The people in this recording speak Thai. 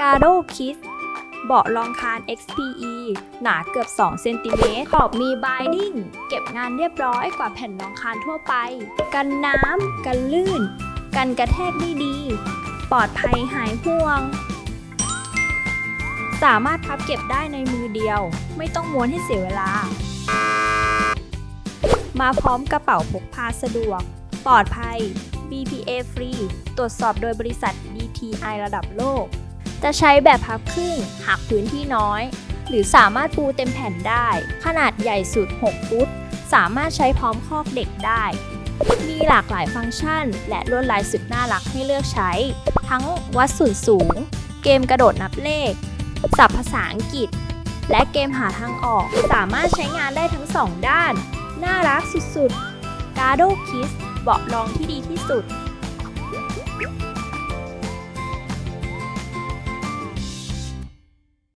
g a r d o Kids เบาะรองคาน XPE หนาเกือบ 2 เซนติเมตร ขอบมี binding เก็บงานเรียบร้อยกว่าแผ่นรองคานทั่วไป กันน้ำ กันลื่น กันกระแทกได้ดี ปลอดภัยหายห่วง สามารถพับเก็บได้ในมือเดียว ไม่ต้องม้วนให้เสียเวลา มาพร้อมกระเป๋าพกพาสะดวก ปลอดภัย BPA ฟรี ตรวจสอบโดยบริษัท DTI ระดับโลก จะใช้แบบพับครึ่งหากพื้นที่น้อย หรือสามารถปูเต็มแผ่นได้ ขนาดใหญ่สุด 6 ฟุต สามารถใช้พร้อมคอกเด็กได้ มีหลากหลายฟังก์ชัน และลวดลายสุดน่ารักให้เลือกใช้ ทั้งวัดส่วนสูง เกมกระโดดนับเลขศัพท์ภาษาอังกฤษ และเกมหาทางออก สามารถใช้งานได้ทั้งสองด้าน น่ารักสุดๆ g a r d o Kids เบาะรองที่ดีที่สุด